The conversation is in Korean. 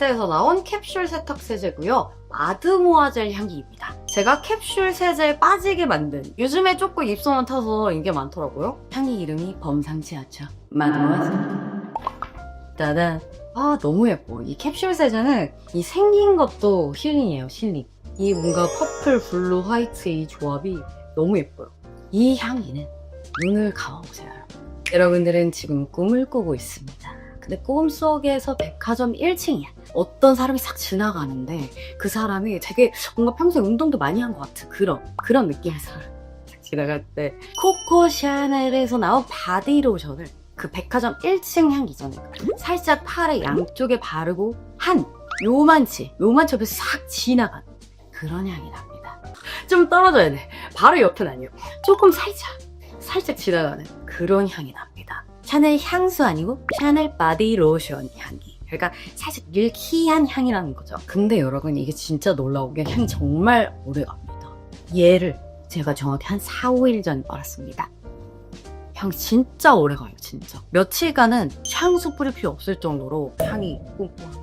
라떼에서 나온 캡슐 세탁 세제고요. 아드모아젤 향기입니다. 제가 캡슐 세제에 빠지게 만든 요즘에 조금 입소문 타서 인기 많더라고요. 향이 이름이 범상치 않죠. 마드모아젤. 따단. 아 너무 예뻐. 이 캡슐 세제는 이 생긴 것도 힐링이에요. 힐링. 이 뭔가 퍼플, 블루, 화이트의 이 조합이 너무 예뻐요. 이 향기는 눈을 감아보세요. 여러분. 여러분들은 지금 꿈을 꾸고 있습니다. 근데 꿈속에서 백화점 1층이야. 어떤 사람이 싹 지나가는데 그 사람이 되게 뭔가 평소에 운동도 많이 한 것 같은 그런 그런 느낌에서 싹 지나갈 때 코코 샤넬에서 나온 바디 로션을 그 백화점 1층 향기잖아요. 살짝 팔에 양쪽에 바르고 한 요만치 요만치 옆에서 싹 지나간 그런 향이 납니다. 좀 떨어져야 돼. 바로 옆은 아니요. 조금 살짝 살짝 지나가는 그런 향이 납니다. 샤넬 향수 아니고 샤넬 바디 로션 향기. 그러니까 살짝 밀키한 향이라는 거죠. 근데 여러분 이게 진짜 놀라운 게 향이 정말 오래 갑니다. 얘를 제가 정확히 한 4, 5일 전 빨았습니다. 향 진짜 오래 가요, 진짜. 며칠간은 향수 뿌릴 필요 없을 정도로 향이 뿜뿜.